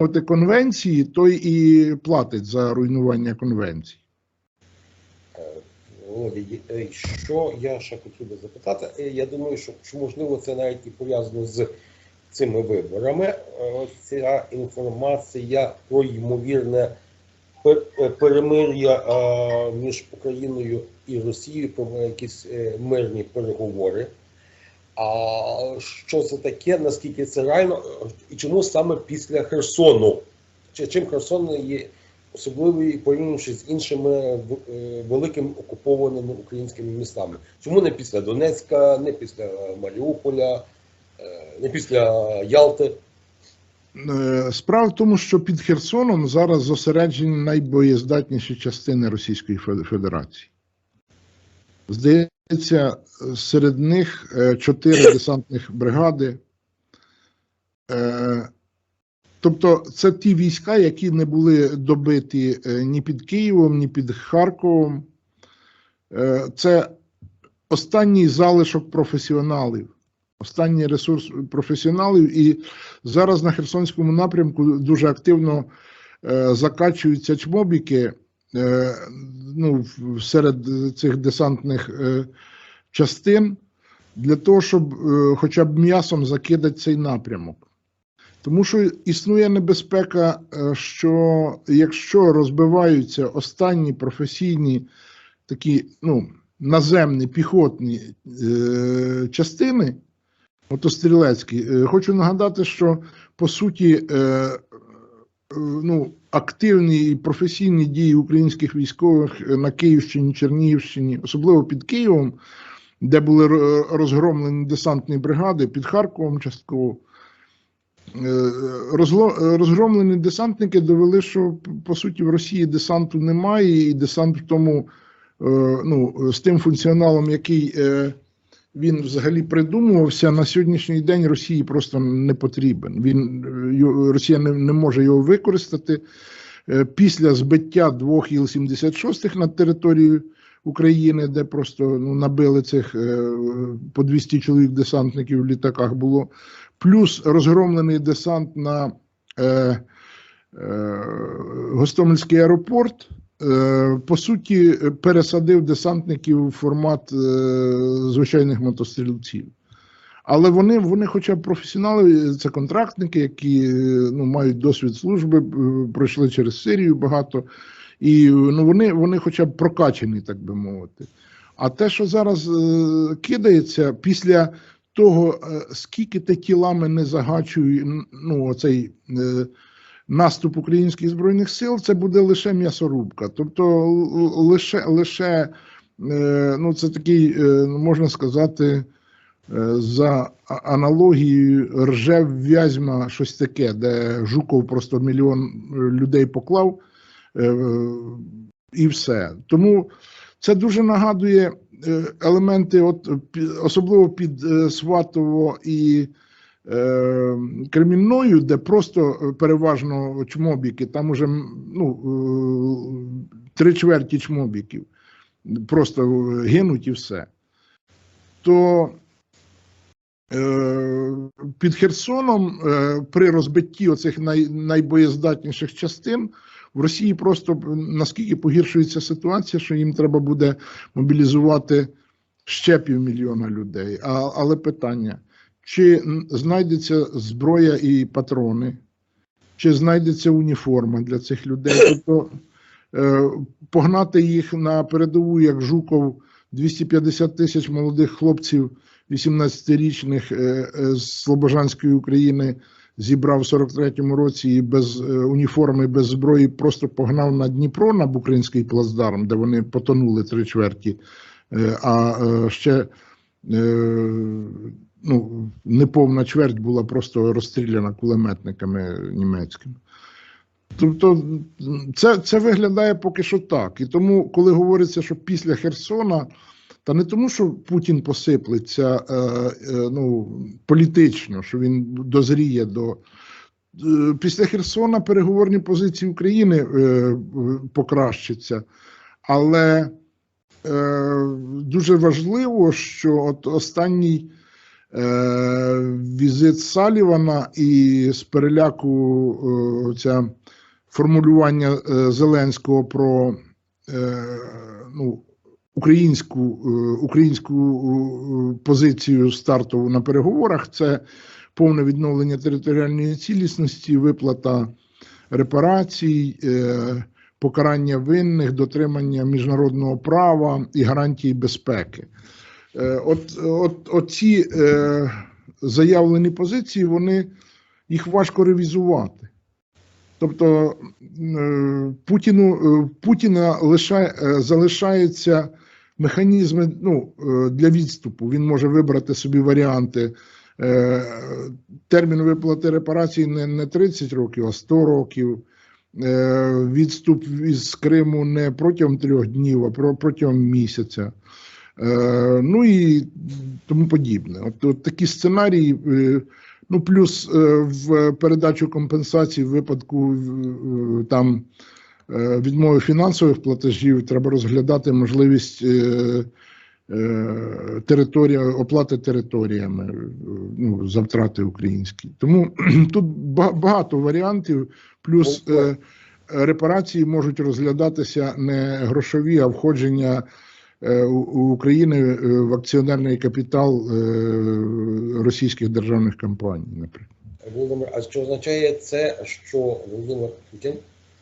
виконувати конвенції, той і платить за руйнування конвенцій. Е, Володя, є- е, що я ще хотів би запитати? Е, Я думаю, що, можливо це навіть і пов'язано з цими виборами. Ось ця інформація про ймовірне пер- перемир'я між Україною і Росією про якісь мирні переговори. А що це таке? Наскільки це реально? І чому саме після Херсону? Чи чим Херсон є особливий порівнюючи з іншими е, великими окупованими українськими містами? Чому не після Донецька, не після Маріуполя, е, не після Ялти? Е, Справа в тому, що під Херсоном зараз зосереджені найбоєздатніші частини Російської Федерації. Здається, серед них е, чотири десантних бригади. Е, Тобто, це ті війська, які не були добиті е, ні під Києвом, ні під Харковом. Це останній залишок професіоналів, останній ресурс професіоналів. І зараз на Херсонському напрямку дуже активно закачуються чмобіки ну, серед цих десантних е, частин для того, щоб е, хоча б м'ясом закидати цей напрямок. Тому що існує небезпека, е, що якщо розбиваються останні професійні такі ну, наземні піхотні е, частини, мотострілецькі, е, хочу нагадати, що по суті е, е, ну, активні і професійні дії українських військових на Київщині, Чернігівщині, особливо під Києвом, де були розгромлені десантні бригади, під Харковом частково. Е, Розгромлені десантники довели, що по суті в Росії десанту немає, і десант в тому, е, ну, з тим функціоналом, який е, він взагалі придумувався, на сьогоднішній день Росії просто не потрібен. Він, е, Росія не, не може його використати. Е, Після збиття двох Іл-76 над територією України, де просто ну, набили цих е, по 200 чоловік десантників в літаках було плюс розгромлений десант на е, е, Гостомельський аеропорт. Е, по суті, пересадив десантників в формат е, звичайних мотострілців. Але вони, вони хоча б професіонали, це контрактники, які ну, мають досвід служби, е, пройшли через Сирію багато, і ну, вони, вони хоча б прокачені, так би мовити. А те, що зараз кидається після того, скільки ти тілами не загачує ну, оцей наступ українських збройних сил, це буде лише м'ясорубка. Тобто лише, лише е, ну, це такий, е, можна сказати, е, за аналогією ржев в'язьма щось таке, де Жуков просто мільйон людей поклав. І все. Тому це дуже нагадує елементи, от особливо під Сватово і Кремінною, де просто е, переважно чмобіки, там уже ну, е, три чверті чмобіків, просто е, гинуть і все. То під Херсоном при розбитті оцих най, найбоєздатніших частин в Росії просто наскільки погіршується ситуація, що їм треба буде мобілізувати ще півмільйона людей. А, але питання: чи знайдеться зброя і патрони, чи знайдеться уніформа для цих людей? Тобто е, погнати їх на передову, як Жуков, 250 тисяч молодих хлопців, 18-річних е, е, з Слобожанської України зібрав в 43-му році і без уніформи, без зброї просто погнав на Дніпро на Букринський плацдарм, де вони потонули три чверті. А ще ну, неповна чверть була просто розстріляна кулеметниками німецькими. Тобто це, це виглядає поки що так. І тому, коли говориться, що після Херсона, та не тому, що Путін посиплеться е, е, ну, політично, що він дозріє до. Е, Після Херсона переговорні позиції України е, покращаться, але е, дуже важливо, що от останній візит Салівана і з переляку е, ця формулювання е, Зеленського про е, ну, українську, е, українську е, позицію стартову на переговорах це повне відновлення територіальної цілісності, виплата репарацій, е, покарання винних, дотримання міжнародного права і гарантії безпеки. Е, От, от, от ці е, заявлені позиції, вони їх важко ревізувати. Тобто е, Путіну, е, Путіна лише, е, залишаються механізми ну, для відступу. Він може вибрати собі варіанти. Термін виплати репарацій не, не 30 років, а 100 років. Відступ із Криму не протягом трьох днів, а протягом місяця. Е, Ну і тому подібне. От, от такі сценарії. е, Ну, плюс е, в передачу компенсацій в випадку там відмови фінансових платежів треба розглядати можливість територія, оплати територіями ну, за втрати українські. Тому тут багато варіантів, плюс е, репарації можуть розглядатися не грошові, а входження у- у України е, в акціонерний капітал е, російських державних компаній, наприклад. Володимир, а що означає це, що Володимир Путін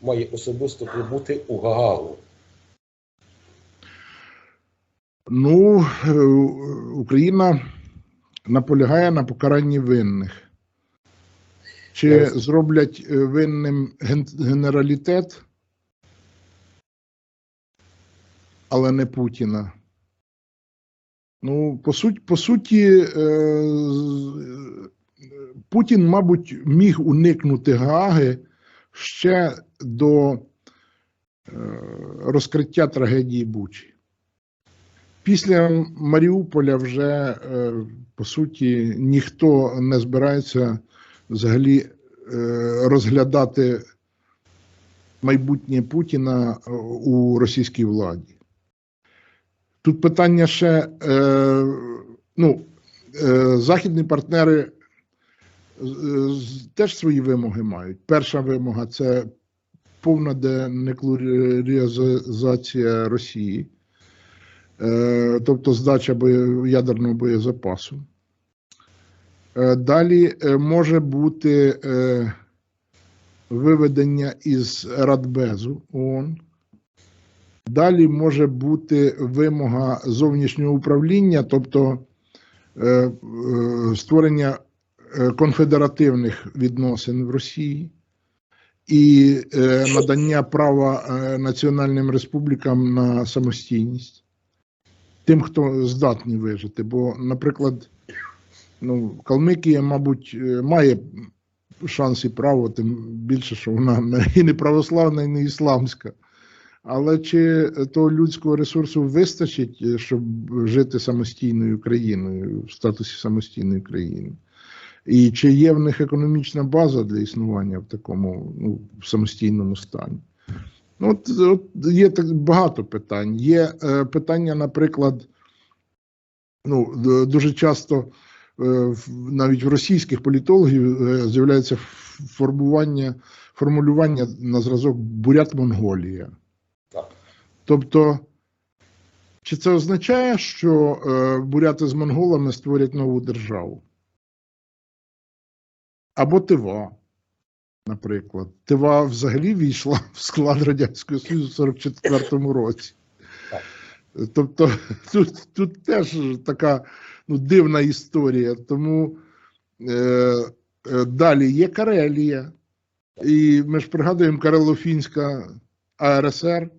має особисто прибути у Гаагу? Ну, е, Україна наполягає на покаранні винних. Чи зроблять е, винним генералітет, але не Путіна? Ну, по суті, по суті, е, Путін, мабуть, міг уникнути Гааги ще до е, розкриття трагедії Бучі. Після Маріуполя вже е, по суті ніхто не збирається взагалі е, розглядати майбутнє Путіна у російській владі. Тут питання ще, е, ну, е, західні партнери е, теж свої вимоги мають. Перша вимога це повна денуклеаризація Росії. Е, тобто здача бою- ядерного боєзапасу. Е, Далі е, може бути е, виведення із Радбезу ООН. Далі може бути вимога зовнішнього управління, тобто е, е, створення е, конфедеративних відносин в Росії і надання права національним республікам на самостійність тим, хто здатний вижити. Бо, наприклад, ну, Калмикія, мабуть, має шанс і право, тим більше, що вона і не православна, і не ісламська. Але чи того людського ресурсу вистачить, е, щоб жити самостійною країною, в статусі самостійної країни? І чи є в них економічна база для існування в такому ну, самостійному стані? Ну, от, от є так багато питань. Є е, питання, наприклад, ну, дуже часто е, навіть в російських політологів е, з'являється формування, формулювання на зразок бурят Монголія. Тобто, чи це означає, що е, буряти з монголами створять нову державу? Або Тива, наприклад. Тива взагалі війшла в склад Радянського Союзу в 44-му році. Тобто тут, тут теж така ну, дивна історія. Тому е, е, далі є Карелія, і ми ж пригадуємо Карело-Фінська АРСР.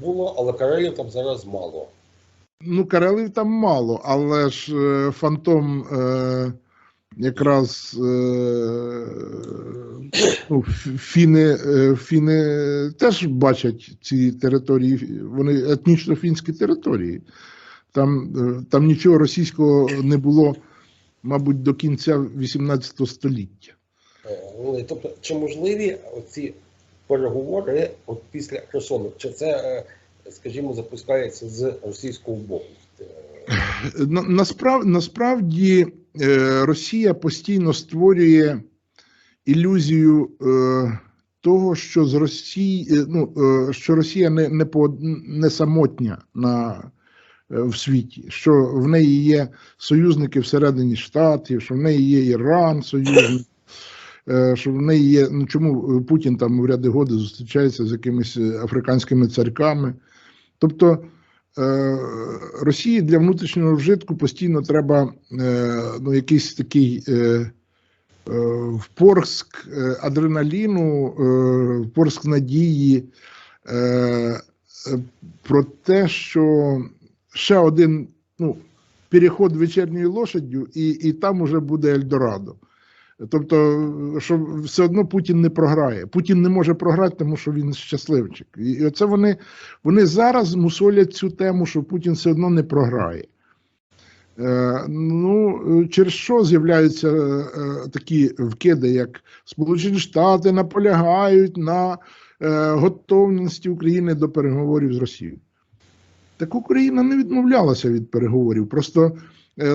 Було, але Карелів там зараз мало. Ну, Карелів там мало, але ж е, фантом е, якраз е, ну, фіни, е, фіни теж бачать ці території, вони етнічно-фінські території. Там, е, там нічого російського не було, мабуть, до кінця 18 століття. Тобто, чи можливі оці переговори от після Херсону? Чи це, е, скажімо, запускається з російського боку? Е, На- Насправ, насправді е, Росія постійно створює ілюзію того, що з Росії, ну, що Росія не, не, по, не самотня на, в світі, що в неї є союзники всередині штатів, що в неї є Іран, союзник. Е, Що в неї є, ну чому Путін там в ряди годи зустрічається з якимись е, африканськими царьками. Тобто е, Росії для внутрішнього вжитку постійно треба е, ну, якийсь такий е, е, впорск е, адреналіну, е, впорск надії е, е, про те, що ще один ну, переход вечірньою лошаддю, і, і там уже буде Ельдорадо. Тобто, що все одно Путін не програє. Путін не може програти, тому що він щасливчик. І оце вони, вони зараз мусолять цю тему, що Путін все одно не програє. Е, ну, через що з'являються е, такі вкиди, як Сполучені Штати наполягають на е, готовності України до переговорів з Росією. Так Україна не відмовлялася від переговорів. Просто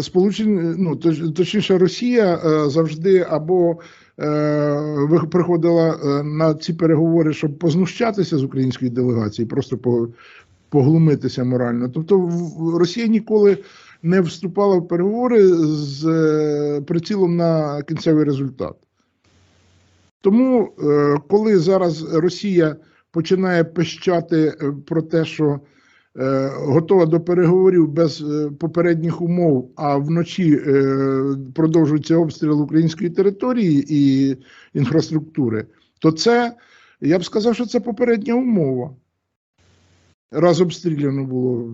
Сполучені, ну точніше, Росія е, завжди або е, приходила е, на ці переговори, щоб познущатися з української делегації, просто поглумитися морально. Тобто, Росія ніколи не вступала в переговори з е, прицілом на кінцевий результат. Тому, е, коли зараз Росія починає пищати е, про те, що е, готова до переговорів без е, попередніх умов, а вночі е, продовжується обстріл української території і інфраструктури, то це я б сказав, що це попередня умова. Раз обстріляно було.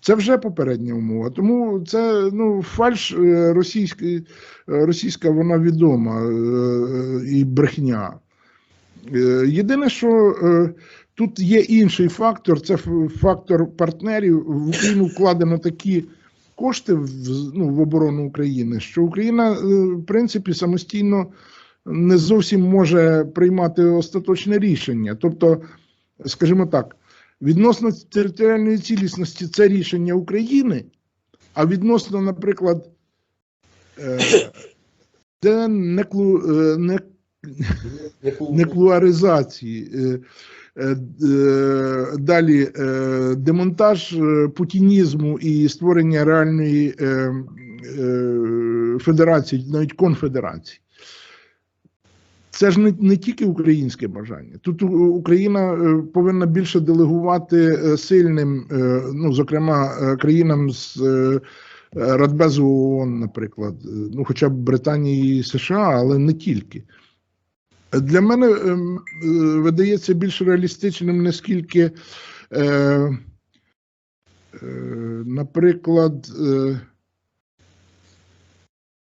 Це вже попередня умова. Тому це ну, фальш е, російський, е, російська, вона відома е, і брехня. Е, Єдине, що е, тут є інший фактор, це фактор партнерів. В Україну вкладено такі кошти в, ну, в оборону України, що Україна, е, в принципі, самостійно не зовсім може приймати остаточне рішення. Тобто, скажімо так, відносно територіальної цілісності це рішення України, а відносно, наприклад, це не, неклуаризації. е, е, е, Далі демонтаж путінізму і створення реальної федерації, навіть конфедерації. Це ж не, не тільки українське бажання. Тут Україна повинна більше делегувати сильним, ну зокрема, країнам з Радбезу ООН, наприклад, ну хоча б Британії і США, але не тільки. Для мене ем, е, видається більш реалістичним, наскільки, е, е, наприклад, е,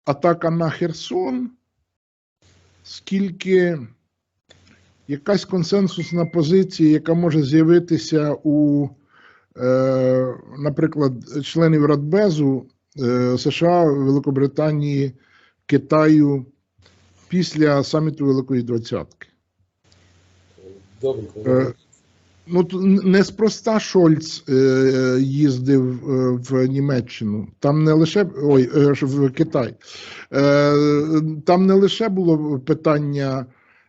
атака на Херсон, скільки якась консенсусна позиція, яка може з'явитися у, е, наприклад, членів Радбезу е, США, Великобританії, Китаю після саміту Великої Двадцятки. Добре, Е, Ну, неспроста Шольц е, їздив е, в Німеччину. Там не лише ой, е, в Китай. Е, там не лише було питання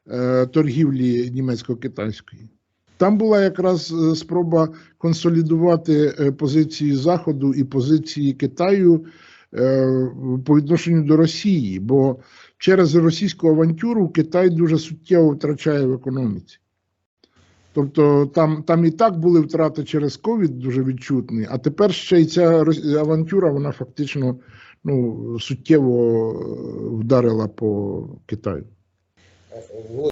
е, торгівлі німецько-китайської. Там була якраз спроба консолідувати позиції Заходу і позиції Китаю е, по відношенню до Росії, бо через російську авантюру Китай дуже суттєво втрачає в економіці. Тобто там, там і так були втрати через ковід дуже відчутні, а тепер ще й ця авантюра, вона фактично ну, суттєво е, вдарила по Китаю.